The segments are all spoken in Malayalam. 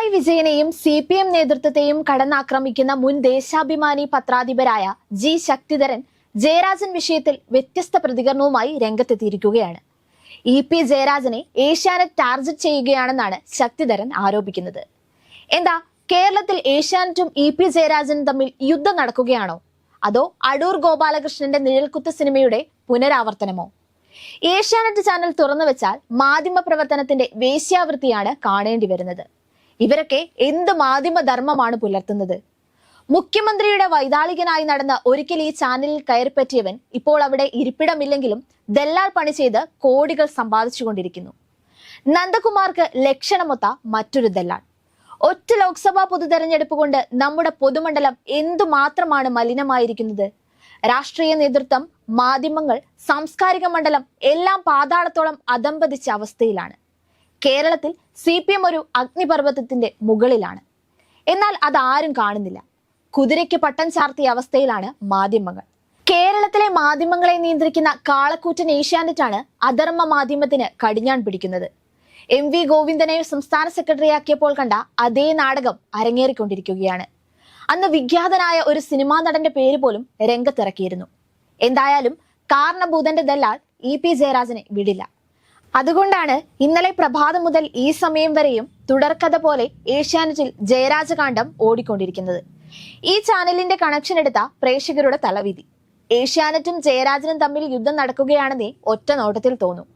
പിണറായി വിജയനെയും സി പി എം നേതൃത്വത്തെയും കടന്നാക്രമിക്കുന്ന മുൻ ദേശാഭിമാനി പത്രാധിപരായ ജി ശക്തിധരൻ ജയരാജൻ വിഷയത്തിൽ വ്യത്യസ്ത പ്രതികരണവുമായി രംഗത്തെത്തിയിരിക്കുകയാണ്. ഇ പി ജയരാജനെ ഏഷ്യാനെറ്റ് ടാർഗറ്റ് ചെയ്യുകയാണെന്നാണ് ശക്തിധരൻ ആരോപിക്കുന്നത്. എന്താ കേരളത്തിൽ ഏഷ്യാനെറ്റും ഇ പി ജയരാജനും തമ്മിൽ യുദ്ധം നടക്കുകയാണോ? അതോ അടൂർ ഗോപാലകൃഷ്ണന്റെ നിഴൽക്കുത്ത് സിനിമയുടെ പുനരാവർത്തനമോ? ഏഷ്യാനെറ്റ് ചാനൽ തുറന്നു വെച്ചാൽ മാധ്യമ പ്രവർത്തനത്തിന്റെ വേശ്യാവൃത്തിയാണ് കാണേണ്ടി വരുന്നത് ഇവരൊക്കെ എന്ത് മാധ്യമധർമ്മമാണ് പുലർത്തുന്നത്? മുഖ്യമന്ത്രിയുടെ വൈതാളികനായി നടന്ന ഒരിക്കൽ ഈ ചാനലിൽ കയറിപ്പറ്റിയവൻ ഇപ്പോൾ അവിടെ ഇരിപ്പിടമില്ലെങ്കിലും ദല്ലാൽ പണി ചെയ്ത് കോടികൾ സമ്പാദിച്ചുകൊണ്ടിരിക്കുന്നു. നന്ദകുമാർക്ക് ലക്ഷണമൊത്ത മറ്റൊരു ദല്ലാൾ ഒറ്റ ലോക്സഭാ പൊതുതെരഞ്ഞെടുപ്പ് കൊണ്ട് നമ്മുടെ പൊതുമണ്ഡലം എന്തുമാത്രമാണ് മലിനമായിരിക്കുന്നത്? രാഷ്ട്രീയ നേതൃത്വം മാധ്യമങ്ങൾ സാംസ്കാരിക മണ്ഡലം എല്ലാം പാതാളത്തോളം അതമ്പതിച്ച അവസ്ഥയിലാണ്. കേരളത്തിൽ സി പി എം ഒരു അഗ്നിപർവതത്തിന്റെ മുകളിലാണ്. എന്നാൽ അത് ആരും കാണുന്നില്ല. കുതിരയ്ക്ക് പട്ടം ചാർത്തിയ അവസ്ഥയിലാണ് മാധ്യമങ്ങൾ. കേരളത്തിലെ മാധ്യമങ്ങളെ നിയന്ത്രിക്കുന്ന കാളക്കൂറ്റൻ ഏഷ്യാനെറ്റാണ് അധർമ്മ മാധ്യമത്തിന് കടിഞ്ഞാൺ പിടിക്കുന്നത്. എം വി ഗോവിന്ദനെ സംസ്ഥാന സെക്രട്ടറിയാക്കിയപ്പോൾ കണ്ട അതേ നാടകം അരങ്ങേറിക്കൊണ്ടിരിക്കുകയാണ്. അന്ന് വിഖ്യാതനായ ഒരു സിനിമാ നടന്റെ പേര് പോലും രംഗത്തിറക്കിയിരുന്നു. എന്തായാലും കാരണഭൂതന്റെ ദല്ലാൾ ഇ പി ജയരാജനെ വിടില്ല. അതുകൊണ്ടാണ് ഇന്നലെ പ്രഭാതം മുതൽ ഈ സമയം വരെയും തുടർക്കഥ പോലെ ഏഷ്യാനെറ്റിൽ ജയരാജകാന്ഡം ഓടിക്കൊണ്ടിരിക്കുന്നത്. ഈ ചാനലിന്റെ കണക്ഷൻ എടുത്ത പ്രേക്ഷകരുടെ തലവിധി. ഏഷ്യാനെറ്റും ജയരാജനും തമ്മിൽ യുദ്ധം നടക്കുകയാണെന്നേ ഒറ്റ നോട്ടത്തിൽ തോന്നും.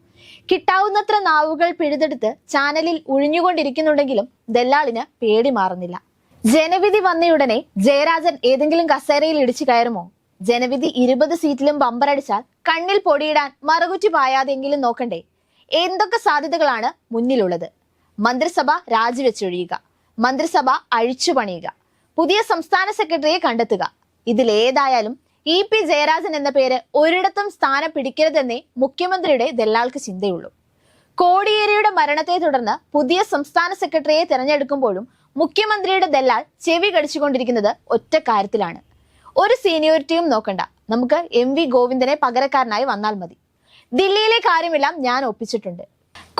കിട്ടാവുന്നത്ര നാവുകൾ പിഴുതെടുത്ത് ചാനലിൽ ഒഴിഞ്ഞുകൊണ്ടിരിക്കുന്നുണ്ടെങ്കിലും ദല്ലാളിന് പേടി മാറുന്നില്ല. ജനവിധി വന്നയുടനെ ജയരാജൻ ഏതെങ്കിലും കസേരയിൽ ഇടിച്ചു കയറുമോ? ജനവിധി ഇരുപത് സീറ്റിലും ബമ്പറടിച്ചാൽ കണ്ണിൽ പൊടിയിടാൻ മറുകുറ്റി പായാതെങ്കിലും നോക്കണ്ടേ? എന്തൊക്കെ സാധ്യതകളാണ് മുന്നിലുള്ളത്? മന്ത്രിസഭ രാജിവെച്ചൊഴിയുക. മന്ത്രിസഭ അഴിച്ചു പണിയുക. പുതിയ സംസ്ഥാന സെക്രട്ടറിയെ കണ്ടെത്തുക. ഇതിലേതായാലും ഇ പി ജയരാജൻ എന്ന പേര് ഒരിടത്തും സ്ഥാനം പിടിക്കരുതെന്നേ മുഖ്യമന്ത്രിയുടെ ദല്ലാൾക്ക് ചിന്തയുള്ളൂ. കോടിയേരിയുടെ മരണത്തെ തുടർന്ന് പുതിയ സംസ്ഥാന സെക്രട്ടറിയെ തിരഞ്ഞെടുക്കുമ്പോഴും മുഖ്യമന്ത്രിയുടെ ദല്ലാൾ ചെവി കടിച്ചുകൊണ്ടിരിക്കുന്നത് ഒറ്റ കാര്യത്തിലാണ്. ഒരു സീനിയോറിറ്റിയും നോക്കണ്ട. നമുക്ക് എം വി ഗോവിന്ദനെ പകരക്കാരനായി വന്നാൽ മതി. ദില്ലിയിലെ കാര്യമെല്ലാം ഞാൻ ഒപ്പിച്ചിട്ടുണ്ട്.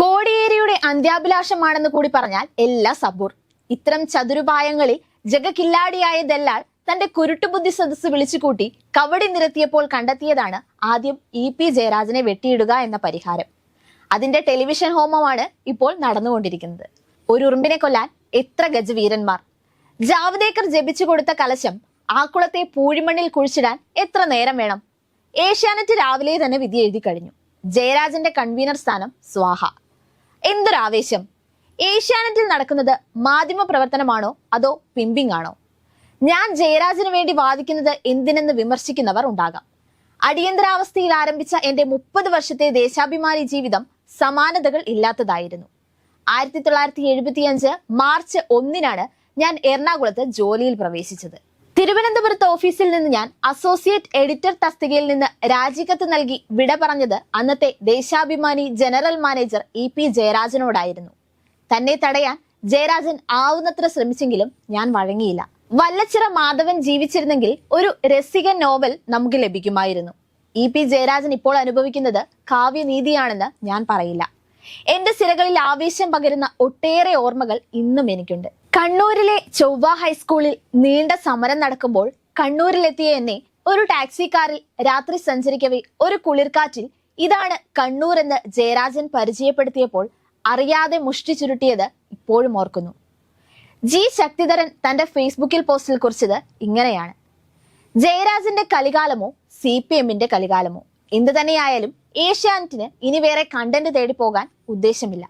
കോടിയേരിയുടെ അന്ത്യാഭിലാഷമാണെന്ന് കൂടി പറഞ്ഞാൽ എല്ലാ സബൂർ. ഇത്തരം ചതുരുപായങ്ങളിൽ ജഗകില്ലാടിയായ ദല്ലാൾ തന്റെ കുരുട്ടുബുദ്ധി സദസ്സ് വിളിച്ചുകൂട്ടി കവടി നിരത്തിയപ്പോൾ കണ്ടെത്തിയതാണ് ആദ്യം ഇ പി ജയരാജനെ വെട്ടിയിടുക എന്ന പരിഹാരം. അതിന്റെ ടെലിവിഷൻ ഹോമമാണ് ഇപ്പോൾ നടന്നുകൊണ്ടിരിക്കുന്നത്. ഒരു ഉറുമ്പിനെ കൊല്ലാൻ എത്ര ഗജവീരന്മാർ. ജാവദേക്കർ ജപിച്ചു കൊടുത്ത കലശം ആക്കുളത്തെ പൂഴിമണ്ണിൽ കുഴിച്ചിടാൻ എത്ര നേരം വേണം. ഏഷ്യാനെറ്റ് രാവിലെ തന്നെ വിധി എഴുതി കഴിഞ്ഞു. ജയരാജന്റെ കൺവീനർ സ്ഥാനം സ്വാഹ. എന്തൊരാവേശം. ഏഷ്യാനെറ്റിൽ നടക്കുന്നത് മാധ്യമ പ്രവർത്തനമാണോ അതോ പിമ്പിംഗ് ആണോ? ഞാൻ ജയരാജന് വേണ്ടി വാദിക്കുന്നത് എന്തിനെന്ന് വിമർശിക്കുന്നവർ ഉണ്ടാകാം. അടിയന്തരാവസ്ഥയിൽ ആരംഭിച്ച എന്റെ മുപ്പത് വർഷത്തെ ദേശാഭിമാനി ജീവിതം സമാനതകൾ ഇല്ലാത്തതായിരുന്നു. ആയിരത്തി തൊള്ളായിരത്തി എഴുപത്തിയഞ്ച് മാർച്ച് ഒന്നിനാണ് ഞാൻ എറണാകുളത്ത് ജോലിയിൽ പ്രവേശിച്ചത്. തിരുവനന്തപുരത്ത് ഓഫീസിൽ നിന്ന് ഞാൻ അസോസിയേറ്റ് എഡിറ്റർ തസ്തികയിൽ നിന്ന് രാജിക്കത്ത് നൽകി വിട പറഞ്ഞത് അന്നത്തെ Deshabhimani general manager E P ജയരാജനോടായിരുന്നു. തന്നെ തടയാൻ ജയരാജൻ ആവുന്നത്ര ശ്രമിച്ചെങ്കിലും ഞാൻ വഴങ്ങിയില്ല. വല്ലച്ചിറ മാധവൻ ജീവിച്ചിരുന്നെങ്കിൽ ഒരു രസിക നോവൽ നമുക്ക് ലഭിക്കുമായിരുന്നു. ഇ പി ജയരാജൻ ഇപ്പോൾ അനുഭവിക്കുന്നത് കാവ്യനീതിയാണെന്ന് ഞാൻ പറയില്ല. എന്റെ സിരകളിൽ ആവേശം പകരുന്ന ഒട്ടേറെ ഓർമ്മകൾ ഇന്നും എനിക്കുണ്ട്. കണ്ണൂരിലെ ചൊവ്വ ഹൈസ്കൂളിൽ നീണ്ട സമരം നടക്കുമ്പോൾ കണ്ണൂരിലെത്തിയ എന്നെ ഒരു ടാക്സിക്കാരിൽ രാത്രി സഞ്ചരിക്കവേ ഒരു കുളിർക്കാറ്റിൽ ഇതാണ് കണ്ണൂർ എന്ന് ജയരാജൻ പരിചയപ്പെടുത്തിയപ്പോൾ അറിയാതെ മുഷ്ടി ചുരുട്ടിയത് ഇപ്പോഴും ഓർക്കുന്നു. ജി ശക്തിധരൻ തന്റെ ഫേസ്ബുക്കിൽ പോസ്റ്റിൽ കുറിച്ചത് ഇങ്ങനെയാണ്. ജയരാജന്റെ കലികാലമോ സി പി എമ്മിന്റെ കലികാലമോ എന്തു തന്നെയായാലും ഏഷ്യാനെറ്റിന് ഇനി വേറെ കണ്ടന്റ് തേടി പോകാൻ ഉദ്ദേശമില്ല.